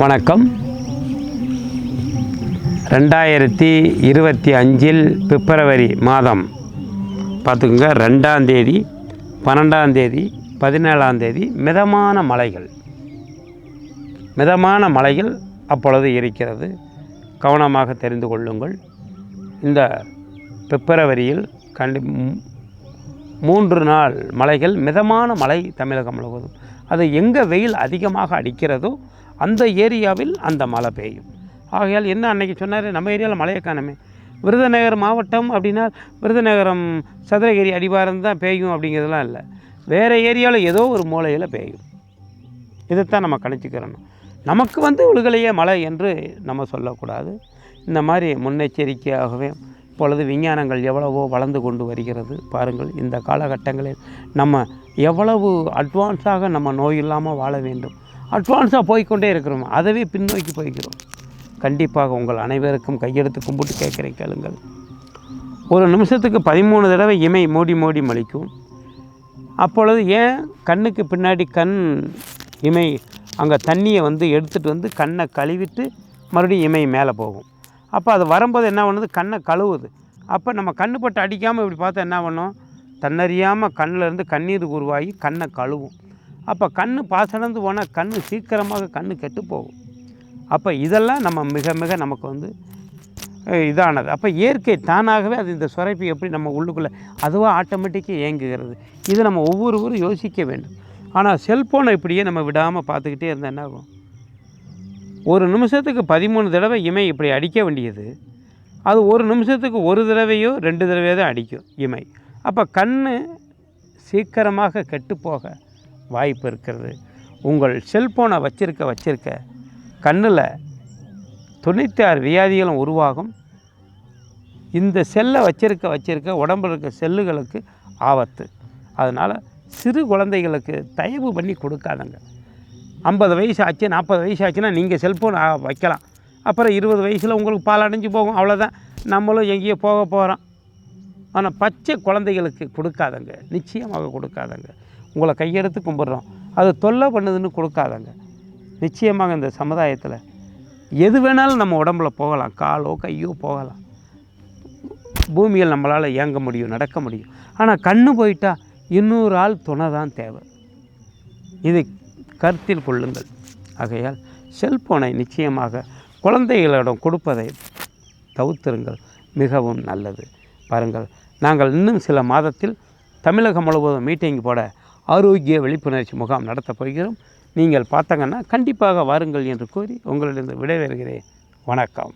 வணக்கம். ரெண்டாயிரத்தி இருபத்தி அஞ்சில் பிப்ரவரி மாதம் பார்த்துக்கோங்க ரெண்டாம் தேதி பன்னெண்டாம் தேதி பதினேழாம் தேதி மிதமான மலைகள் மிதமான மலைகள் அப்பொழுது இருக்கிறது. கவனமாக தெரிந்து கொள்ளுங்கள். இந்த பிப்ரவரியில் கண்டி மூன்று நாள் மலைகள் மிதமான மழை தமிழகம் முழுவதும். அது எங்கே வெயில் அதிகமாக அடிக்கிறதோ அந்த ஏரியாவில் அந்த மழை பெய்யும். ஆகையால் என்ன அன்னைக்கு சொன்னார்? நம்ம ஏரியாவில் மழையை காணுமே. விருதுநகர் மாவட்டம் அப்படின்னா விருதுநகரம் சதுரகிரி அடிவாரம் தான் பெய்யும் அப்படிங்கிறதுலாம் இல்லை. வேறு ஏரியாவில் ஏதோ ஒரு மூலையில் பெய்யும். இதைத்தான் நம்ம கணிச்சுக்கிறணும் நமக்கு வந்து உலகலையே மழை என்று நம்ம சொல்லக்கூடாது. இந்த மாதிரி முன்னெச்சரிக்கையாகவே இப்பொழுது விஞ்ஞானங்கள் எவ்வளவோ வளர்ந்து கொண்டு வருகிறது பாருங்கள் இந்த காலகட்டங்களில் நம்ம எவ்வளவு அட்வான்ஸாக நம்ம நோய் இல்லாமல் வாழ வேண்டும். அட்வான்ஸாக போய்க்கொண்டே இருக்கிறோம். அதவே பின்னோக்கி போய்க்கிறோம். கண்டிப்பாக உங்கள் அனைவருக்கும் கையெடுத்து கும்பிட்டு கேட்குறேன் கேளுங்கள். ஒரு நிமிஷத்துக்கு பதிமூணு தடவை இமை மூடி மூடி மலிக்கும். அப்பொழுது ஏன் கண்ணுக்கு பின்னாடி கண் இமை அங்கே தண்ணியை வந்து எடுத்துகிட்டு வந்து கண்ணை கழுவிட்டு மறுபடியும் இமை மேலே போகும். அப்போ அது வரும்போது என்ன பண்ணுது? கண்ணை கழுவுது. அப்போ நம்ம கண்ணு பட்டு அடிக்காமல் இப்படி பார்த்தா என்ன பண்ணும்? தன்னறியாமல் கண்ணிலேருந்து கண்ணீர் உருவாகி கண்ணை கழுவும். அப்போ கண் பாசனந்து போனால் கண் சீக்கிரமாக கண் கெட்டு போகும். அப்போ இதெல்லாம் நம்ம மிக மிக நமக்கு வந்து இதானது. அப்போ இயற்கை தானாகவே அது இந்த சுரைப்பு எப்படி நம்ம உள்ளுக்குள்ளே அதுவாக ஆட்டோமேட்டிக்காக இயங்குகிறது. இது நம்ம ஒவ்வொருவரும் யோசிக்க வேண்டும். ஆனால் செல்ஃபோனை இப்படியே நம்ம விடாமல் பார்த்துக்கிட்டே இருந்தால் என்ன ஆகும்? ஒரு நிமிஷத்துக்கு பதிமூணு தடவை இமை இப்படி அடிக்க வேண்டியது. அது ஒரு நிமிஷத்துக்கு ஒரு தடவையோ ரெண்டு தடவையோ தான் அடிக்கும் இமை. அப்போ கண் சீக்கிரமாக கெட்டுப்போக வாய்ப்பு இருக்கிறது. உங்கள் செல்ஃபோனை வச்சிருக்க வச்சிருக்க கண்ணில் தொண்ணூற்றி ஆறு வியாதிகளும் உருவாகும். இந்த செல்லை வச்சிருக்க வச்சிருக்க உடம்புல இருக்க செல்லுகளுக்கு ஆபத்து. அதனால் சிறு குழந்தைகளுக்கு தயவு பண்ணி கொடுக்காதங்க. ஐம்பது வயசு ஆச்சு நாற்பது வயசு ஆச்சுன்னா நீங்கள் செல்ஃபோன் வைக்கலாம். அப்புறம் இருபது வயசில் உங்களுக்கு பால் அடைஞ்சு போகும் அவ்வளோதான் நம்மளும் எங்கேயோ போக போகிறோம் ஆனால் பச்சை குழந்தைகளுக்கு கொடுக்காதங்க. நிச்சயமாக கொடுக்காதங்க. உங்களை கையெடுத்து கும்பிட்றோம். அது தொல்லை பண்ணுதுன்னு கொடுக்காதங்க. நிச்சயமாக இந்த சமுதாயத்தில் எது வேணாலும் நம்ம உடம்புல போகலாம். காலோ கையோ போகலாம். பூமியில் நம்மளால் இயங்க முடியும் நடக்க முடியும். ஆனால் கண்ணு போயிட்டால் இன்னொரு ஆள் துணை தான் தேவை. இது கருத்தில் கொள்ளுங்கள். ஆகையால் செல்போனை நிச்சயமாக குழந்தைகளிடம் கொடுப்பதை தவிர்த்திருங்கள். மிகவும் நல்லது. பாருங்கள் நாங்கள் இன்னும் சில மாதத்தில் தமிழகம் முழுவதும் மீட்டிங் போட ஆரோக்கிய விழிப்புணர்ச்சி முகாம் நடத்தப் போகிறோம். நீங்கள் பார்த்தாங்கன்னா கண்டிப்பாக வாருங்கள் என்று கூறி உங்களிடம் விடைபெறுகிறேன். வணக்கம்.